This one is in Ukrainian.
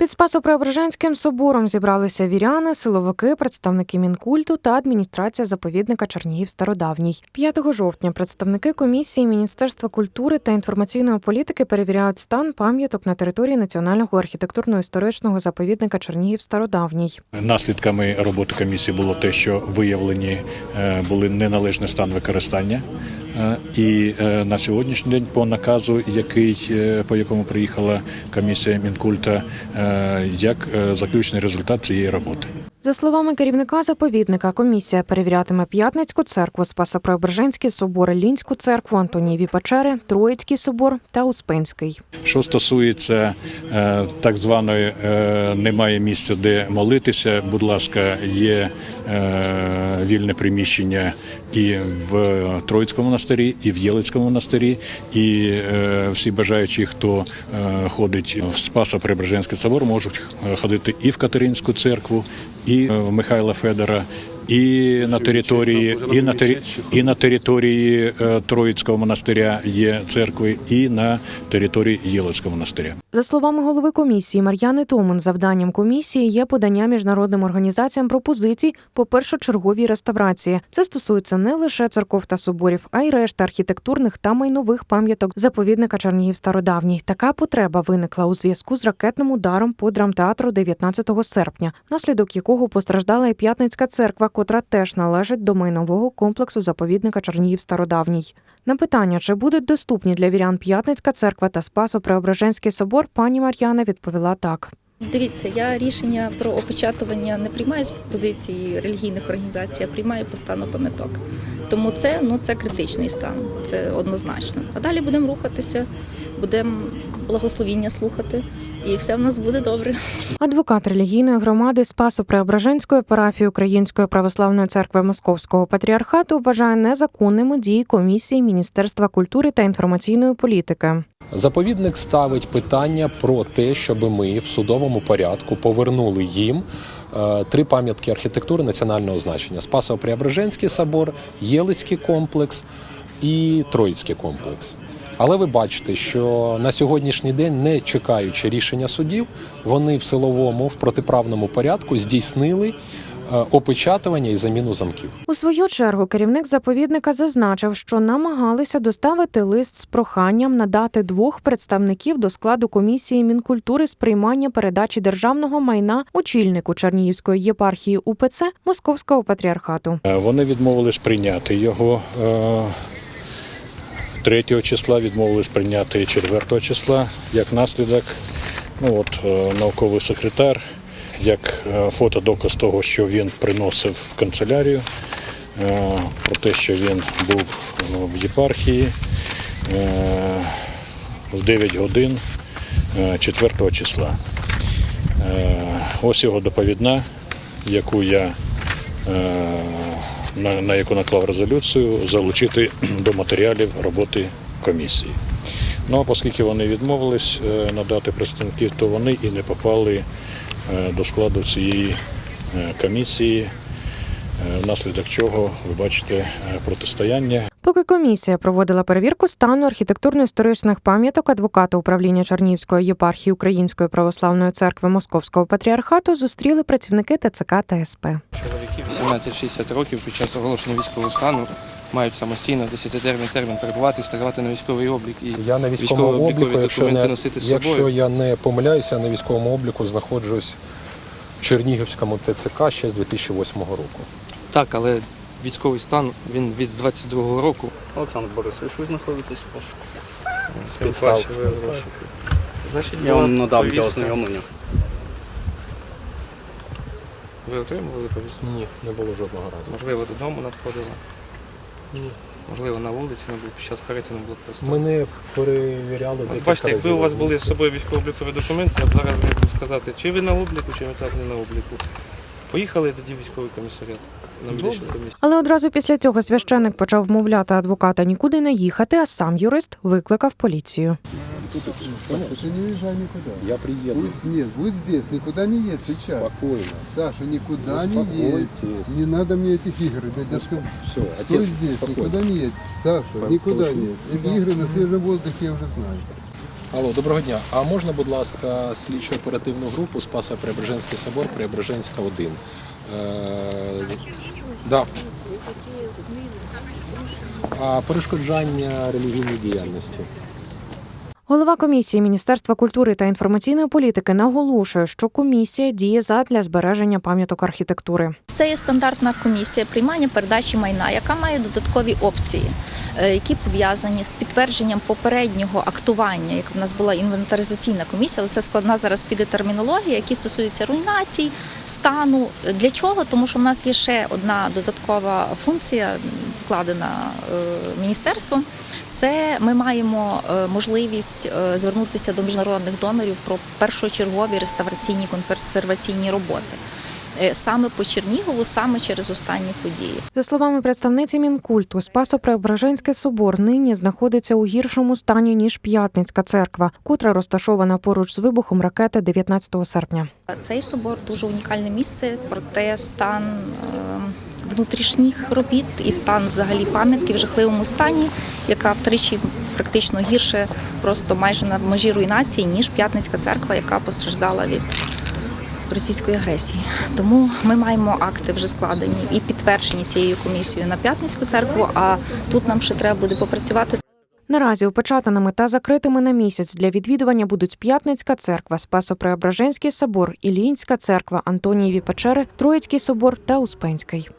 Під Спасо-Преображенським собором зібралися віряни, силовики, представники мінкульту та адміністрація заповідника Чернігів Стародавній. 5 жовтня представники комісії Міністерства культури та інформаційної політики перевіряють стан пам'яток на території національного архітектурно-історичного заповідника Чернігів Стародавній. Наслідками роботи комісії було те, що виявлені е, були неналежний стан використання. Е, І е, на сьогоднішній день, по наказу, який е, по якому приїхала комісія Мінкульта, як заключний результат цієї роботи. За словами керівника заповідника, комісія перевірятиме П'ятницьку церкву, Спасо-Преображенський собор, Лінську церкву, Антонієві печери, Троїцький собор та Успенський. Що стосується так званої немає місця, де молитися, будь ласка, є вільне приміщення і в Троїцькому монастирі, і в Єлицькому монастирі, і е, всі бажаючі, хто е, ходить в Спасо-Преображенський собор, можуть е, ходити і в Катеринську церкву, і в Михайла Федора. І на території, і на тері, і на території е, Троїцького монастиря є церкви, і на території Єлицького монастиря. За словами голови комісії Мар'яни Томин, завданням комісії є подання міжнародним організаціям пропозицій по першочерговій реставрації. Це стосується не лише церков та соборів, а й решти архітектурних та майнових пам'яток заповідника Чернігів Стародавній. Така потреба виникла у зв'язку з ракетним ударом по драмтеатру 19 серпня, внаслідок якого постраждала і П'ятницька церква, котра теж належить до майнового комплексу заповідника Чернігів Стародавній. На питання, чи будуть доступні для вірян П'ятницька церква та Спасо-Преображенський собор, пані Мар'яна відповіла так. Дивіться, я рішення про опечатування не приймаю з позиції релігійних організацій, а приймаю по стану пам'яток. Тому це ну це критичний стан, це однозначно. А далі будемо рухатися, будемо благословіння слухати, і все в нас буде добре. Адвокат релігійної громади Спасо-Преображенської парафії Української православної церкви Московського патріархату вважає незаконними дії комісії Міністерства культури та інформаційної політики. Заповідник ставить питання про те, щоб ми в судовому порядку повернули їм е, три пам'ятки архітектури національного значення: Спасо-Преображенський собор, Єлицький комплекс і Троїцький комплекс. Але ви бачите, що на сьогоднішній день, не чекаючи рішення судів, вони в силовому, в протиправному порядку здійснили е, опечатування і заміну замків. У свою чергу керівник заповідника зазначив, що намагалися доставити лист з проханням надати двох представників до складу комісії Мінкультури з приймання передачі державного майна очільнику Чернігівської єпархії УПЦ Московського патріархату. Е, Вони відмовились прийняти його е, 3 числа, відмовились прийняти 4 числа. Як наслідок, ну от е, науковий секретар, як е, фотодоказ того, що він приносив в канцелярію, е, про те, що він був в єпархії в 9 годин е, 4 числа. Ось його доповідна, яку я на, на яку наклав резолюцію, залучити до матеріалів роботи комісії. Ну а оскільки вони відмовились е, надати представників, то вони і не попали е, до складу цієї е, комісії, внаслідок чого ви бачите протистояння Поки комісія проводила перевірку стану архітектурно-історичних пам'яток адвоката управління Чернігівської єпархії Української православної церкви Московського патріархату зустріли працівники ТЦК та СП. Чоловіки 18-60 років під час оголошення військового стану мають самостійно 10-термін термін перебувати і ставати на військовий облік і Я на військовому обліку, якщо, не, носити з якщо я не помиляюся, на військовому обліку знаходжусь в Чернігівському ТЦК ще з 2008 року. Так, але військовий стан він від 22-го року. Олександр Борисович, ви знаходитесь в пошуку. Підстав. Ваші ви в розшуку. Значить, Я вам надав для ознайомлення. Ви отримували повістку? Ні, не було жодного разу. Можливо, додому надходили? Ні. Можливо, на вулиці не був під час перетину блокпосту. Мене перевіряли От декілька Бачите, якби разів у вас були з собою військово-облікові документи, я б зараз міг би сказати, чи ви на обліку, чи ви так не на обліку. Поїхали тоді в військовий комісаріат. Але одразу після цього священик почав вмовляти адвоката нікуди не їхати, а сам юрист викликав поліцію. Саша, не уезжай никуда. Я приїду. Будь, нет, будь здесь, никуда не едь сейчас. Спокойно. Саша, никуда не едь. Успокойтесь. Не надо мне этих игр. Да, детском... Все, Стой отец, здесь, спокойно. никуда не едь. Саша, По- никуда получил. не едь. Эти игры на свежем воздухе я уже знаю. Алло, доброго дня. А можна, будь ласка, слідчо оперативну групу Спаса Преображенський собор, Преображенська 1? Е, з- Да. А перешкоджання релігійній діяльності. Голова комісії Міністерства культури та інформаційної політики наголошує, що комісія діє задля збереження пам'яток архітектури. Це є стандартна комісія приймання передачі майна, яка має додаткові опції, е, які пов'язані з підтвердженням попереднього актування. Як в нас була інвентаризаційна комісія, але це складна зараз піде термінологія, які стосуються руйнацій, стану. Для чого? Тому що в нас є ще одна додаткова функція, м, вкладена е, міністерством. Це ми маємо е, можливість е, звернутися до міжнародних донорів про першочергові реставраційні консерваційні роботи. Саме по Чернігову, саме через останні події. За словами представниці Мінкульту, Спасо-Преображенський собор нині знаходиться у гіршому стані ніж П'ятницька церква, котра розташована поруч з вибухом ракети 19 серпня. Цей собор дуже унікальне місце, проте стан е, внутрішніх робіт і стан взагалі пам'ятки в жахливому стані, яка втричі практично гірше, просто майже на межі руйнації, ніж П'ятницька церква, яка постраждала від російської агресії. Тому ми маємо акти вже складені і підтверджені цією комісією на П'ятницьку церкву. А тут нам ще треба буде попрацювати Наразі опечатаними та закритими на місяць для відвідування будуть П'ятницька церква, Спасо-Преображенський собор, Іллінська церква, Антонієві печери, Троїцький собор та Успенський.